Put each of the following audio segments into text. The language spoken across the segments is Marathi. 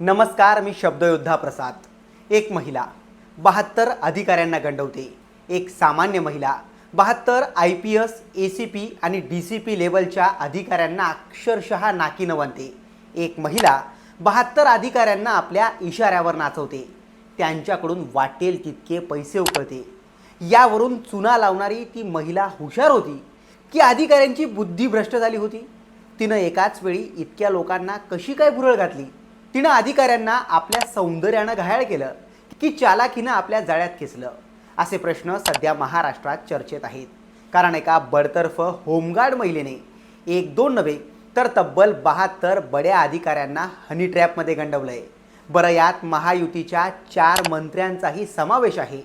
नमस्कार मी शब्दयोद्धा प्रसाद. एक महिला बहात्तर अधिकाऱ्यांना गंडवते. एक सामान्य महिला बहात्तर I P S A C P आणि डी सी पी लेवलच्या अधिकाऱ्यांना अक्षरशः नाकीनं बनते एक महिला बहात्तर अधिकाऱ्यांना आपल्या इशाऱ्यावर नाचवते. त्यांच्याकडून वाटेल तितके पैसे उकळते. यावरून चुना लावणारी ती महिला हुशार होती की अधिकाऱ्यांची बुद्धी भ्रष्ट झाली होती. तिनं एकाच वेळी इतक्या लोकांना कशी काय भुरळ घातली? तिनं अधिकाऱ्यांना आपल्या सौंदर्यानं घायाळ केलं की चालाकीनं आपल्या जाळ्यात खेचलं. असे प्रश्न सध्या महाराष्ट्रात चर्चेत आहेत. कारण एका बडतर्फ होमगार्ड महिलेने एक दोन नव्हे तर तब्बल बहात्तर बड्या अधिकाऱ्यांना हनी ट्रॅपमध्ये गंडवलंय. बरं यात महायुतीच्या चार मंत्र्यांचाही समावेश आहे.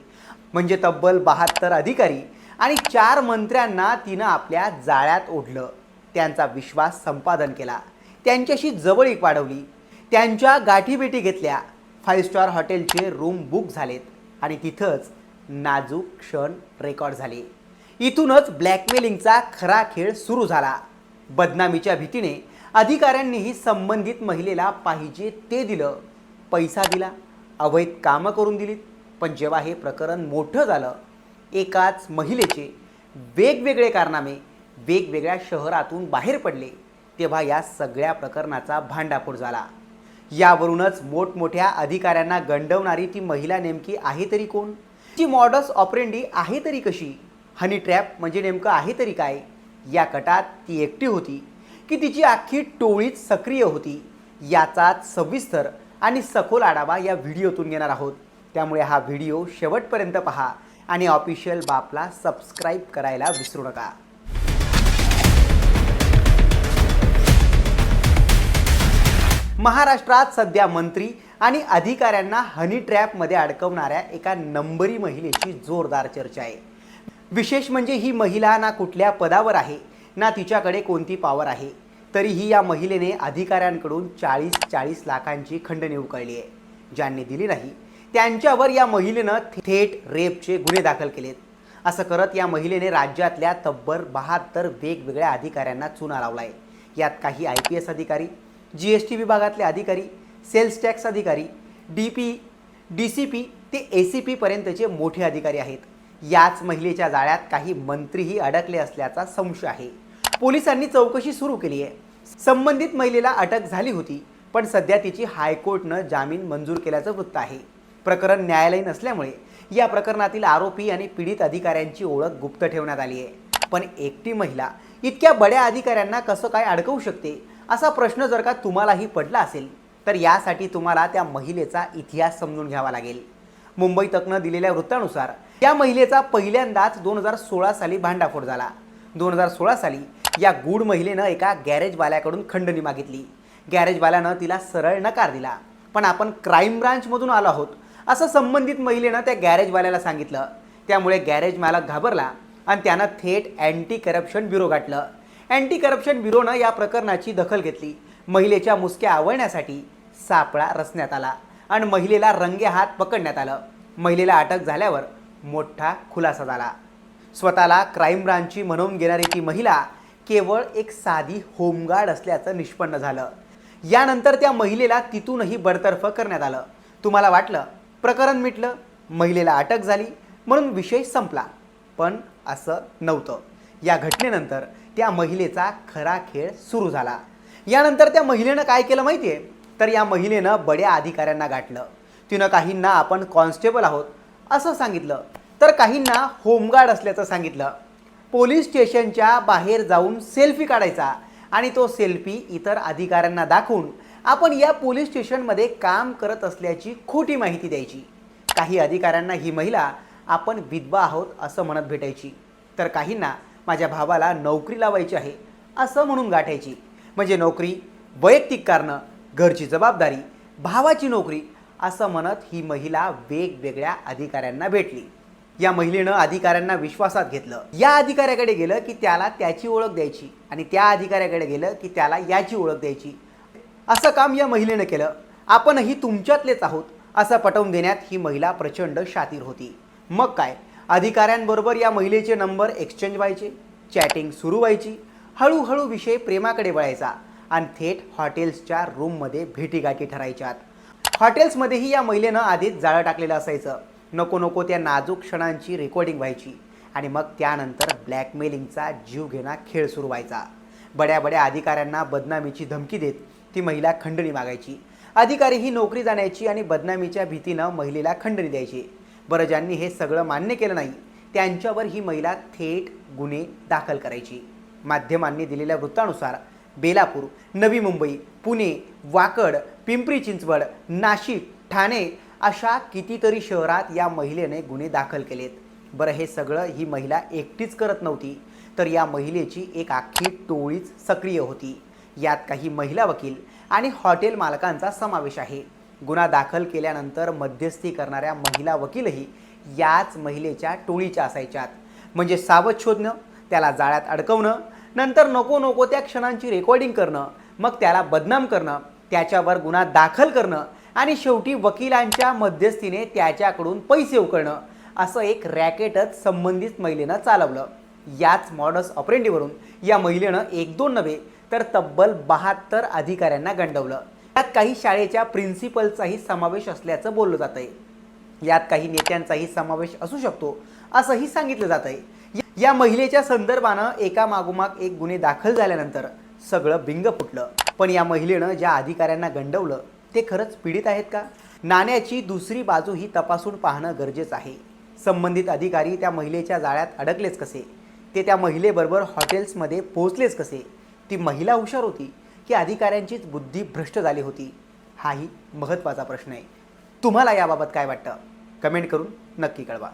म्हणजे तब्बल बहात्तर अधिकारी आणि चार मंत्र्यांना तिनं आपल्या जाळ्यात ओढलं. त्यांचा विश्वास संपादन केला. त्यांच्याशी जवळीक वाढवली. त्यांच्या गाठीभेटी घेतल्या. फाईव्ह स्टार हॉटेलचे रूम बुक झालेत आणि तिथंच नाजूक क्षण रेकॉर्ड झाले. इथूनच ब्लॅकमेलिंगचा खरा खेळ सुरू झाला. बदनामीच्या भीतीने अधिकाऱ्यांनीही संबंधित महिलेला पाहिजे ते दिलं. पैसा दिला अवैध कामं करून दिलीत पण जेव्हा हे प्रकरण मोठं झालं एकाच महिलेचे वेगवेगळे कारनामे वेगवेगळ्या शहरातून बाहेर पडले तेव्हा या सगळ्या प्रकरणाचा भांडाफोड झाला. यावरूनच मोठमोठ्या अधिकाऱ्यांना गंडवणारी ती महिला नेमकी आहे तरी कोण? ती मॉडल्स ऑपरेंडी आहे तरी कशी? हनी ट्रॅप म्हणजे नेमकं आहे तरी काय? या कटात ती एकटी होती की तिची अख्खी टोळीच सक्रिय होती? याचाच सविस्तर आणि सखोल आढावा या व्हिडिओतून घेणार आहोत. त्यामुळे हा व्हिडिओ शेवटपर्यंत पहा आणि ऑफिशियल बापला सबस्क्राईब करायला विसरू नका. महाराष्ट्रात सध्या मंत्री आणि अधिकाऱ्यांना हनी ट्रॅपमध्ये अडकवणाऱ्या एका नंबरी महिलेची जोरदार चर्चा आहे. विशेष म्हणजे ही महिला ना कुठल्या पदावर आहे ना तिच्याकडे कोणती पावर आहे तरीही या महिलेने अधिकाऱ्यांकडून चाळीस चाळीस लाखांची खंडणी उकळली आहे. ज्यांनी दिली नाही त्यांच्यावर या महिलेनं थेट रेपचे गुन्हे दाखल केलेत. असं करत या महिलेने राज्यातल्या तब्बल बहात्तर वेगवेगळ्या अधिकाऱ्यांना चुना लावलाय. यात काही आय पी एस अधिकारी जी एस टी विभागातले अधिकारी सेल्स टॅक्स अधिकारी D P D C P ते ए सी पीपर्यंतचे मोठे अधिकारी आहेत. याच महिलेच्या जाळ्यात काही मंत्रीही अडकले असल्याचा संशय आहे. पोलिसांनी चौकशी सुरू केली आहे. संबंधित महिलेला अटक झाली होती पण सध्या तिची हायकोर्टनं जामीन मंजूर केल्याचं वृत्त आहे. प्रकरण न्यायालयीन असल्यामुळे या प्रकरणातील आरोपी आणि पीडित अधिकाऱ्यांची ओळख गुप्त ठेवण्यात आली आहे. पण एकटी महिला इतक्या बड्या अधिकाऱ्यांना कसं काय अडकवू शकते? असा प्रश्न जर का तुम्हालाही पडला असेल तर यासाठी तुम्हाला त्या महिलेचा इतिहास समजून घ्यावा लागेल. मुंबई तकनं दिलेल्या वृत्तानुसार या महिलेचा पहिल्यांदाच दोन हजार सोळा साली भांडाफोड झाला. दोन हजार सोळा साली या गूढ महिलेनं एका गॅरेजवाल्याकडून खंडणी मागितली. गॅरेजवाल्यानं तिला सरळ नकार दिला. पण आपण क्राईम ब्रांचमधून आलो आहोत असं संबंधित महिलेनं त्या गॅरेजवाल्याला सांगितलं. त्यामुळे गॅरेज मालक घाबरला आणि त्यानं थेट अँटी करप्शन ब्युरो गाठलं. अँटी करप्शन ब्युरोनं या प्रकरणाची दखल घेतली. महिलेच्या मुसक्या आवळण्यासाठी सापळा रचण्यात आला आणि महिलेला रंगे हात पकडण्यात आलं. महिलेला अटक झाल्यावर मोठा खुलासा झाला. स्वतःला क्राईम ब्रांचची म्हणून घेणारी ती महिला केवळ एक साधी होमगार्ड असल्याचं निष्पन्न झालं. यानंतर त्या महिलेला तिथूनही बडतर्फ करण्यात आलं. तुम्हाला वाटलं? प्रकरण मिटलं. महिलेला अटक झाली. म्हणून विषय संपला. पण असं नव्हतं. या घटनेनंतर त्या महिलेचा खरा खेळ सुरू झाला. यानंतर त्या महिलेनं काय केलं माहिती आहे तर या महिलेनं बड्या अधिकाऱ्यांना गाठलं. तिनं काहींना आपण कॉन्स्टेबल आहोत असं सांगितलं. तर काहींना होमगार्ड असल्याचं सांगितलं. पोलीस स्टेशनच्या बाहेर जाऊन सेल्फी काढायचा आणि तो सेल्फी इतर अधिकाऱ्यांना दाखवून आपण या पोलीस स्टेशनमध्ये काम करत असल्याची खोटी माहिती द्यायची. काही अधिकाऱ्यांना ही महिला आपण विधवा आहोत असं म्हणत भेटायची. तर काहींना माझ्या भावाला नोकरी लावायची आहे असं म्हणून गाठायची. म्हणजे नोकरी वैयक्तिक कारणं घरची जबाबदारी भावाची नोकरी असं म्हणत ही महिला वेगवेगळ्या अधिकाऱ्यांना भेटली. या महिलेनं अधिकाऱ्यांना विश्वासात घेतलं. या अधिकाऱ्याकडे गेलं की त्याला त्याची ओळख द्यायची आणि त्या अधिकाऱ्याकडे गेलं की त्याला याची ओळख द्यायची. असं काम या महिलेनं केलं. आपणही तुमच्यातलेच आहोत असं पटवून देण्यात ही महिला प्रचंड शातीर होती. मग काय? अधिकाऱ्यांबरोबर या महिलेचे नंबर एक्सचेंज व्हायचे चॅटिंग सुरू व्हायची हळूहळू विषय प्रेमाकडे वळायचा आणि थेट हॉटेल्सच्या रूममध्ये भेटीगाठी ठरायच्यात. हॉटेल्समध्येही या महिलेनं आधीच जाळं टाकलेलं असायचं. नको नको त्या नाजूक क्षणांची रेकॉर्डिंग व्हायची आणि मग त्यानंतर ब्लॅकमेलिंगचा जीव घेणा खेळ सुरू व्हायचा. बड्या बड्या अधिकाऱ्यांना बदनामीची धमकी देत ती महिला खंडणी मागायची. अधिकारी ही नोकरी जाण्याची आणि बदनामीच्या भीतीनं महिलेला खंडणी द्यायची. बरं ज्यांनी हे सगळं मान्य केलं नाही त्यांच्यावर ही महिला थेट गुन्हे दाखल करायची. माध्यमांनी दिलेल्या वृत्तानुसार बेलापूर नवी मुंबई पुणे वाकड पिंपरी चिंचवड नाशिक ठाणे अशा कितीतरी शहरात या महिलेने गुन्हे दाखल केलेत. बरं हे सगळं ही महिला एकटीच करत नव्हती तर या महिलेची एक आख्खी टोळीच सक्रिय होती. यात काही महिला वकील आणि हॉटेल मालकांचा समावेश आहे. गुन्हा दाखल केल्यानंतर मध्यस्थी करणाऱ्या महिला वकीलही याच महिलेच्या टोळीच्या असायच्यात. म्हणजे सावध शोधणं त्याला जाळ्यात अडकवणं नंतर नको नको त्या क्षणांची रेकॉर्डिंग करणं मग त्याला बदनाम करणं त्याच्यावर गुन्हा दाखल करणं आणि शेवटी वकिलांच्या मध्यस्थीने त्याच्याकडून पैसे उकळणं असं एक रॅकेटच संबंधित महिलेनं चालवलं. याच मॉडस ऑपरेंडीवरून या महिलेनं एक दोन नव्हे तर तब्बल बहात्तर अधिकाऱ्यांना गंडवलं. यात काही शाळेच्या प्रिन्सिपलचाही समावेश असल्याचं बोललं जात आहे यात काही नेत्यांचाही समावेश असू शकतो असंही सांगितलं जात आहे या महिलेच्या संदर्भानं एका मागोमाग एक गुन्हे दाखल झाल्यानंतर सगळं बिंग फुटलं. पण या महिलेनं ज्या अधिकाऱ्यांना गंडवलं ते खरंच पीडित आहेत का? नाण्याची दुसरी बाजू ही तपासून पाहणं गरजेचं आहे. संबंधित अधिकारी त्या महिलेच्या जाळ्यात अडकलेच कसे? ते त्या महिलेबरोबर हॉटेल्समध्ये पोहोचलेच कसे? ती महिला हुशार होती. की अधिकाऱ्यांचीच बुद्धी भ्रष्ट झाली होती हाही महत्त्वाचा प्रश्न आहे. तुम्हाला याबाबत काय वाटतं? कमेंट करून नक्की कळवा.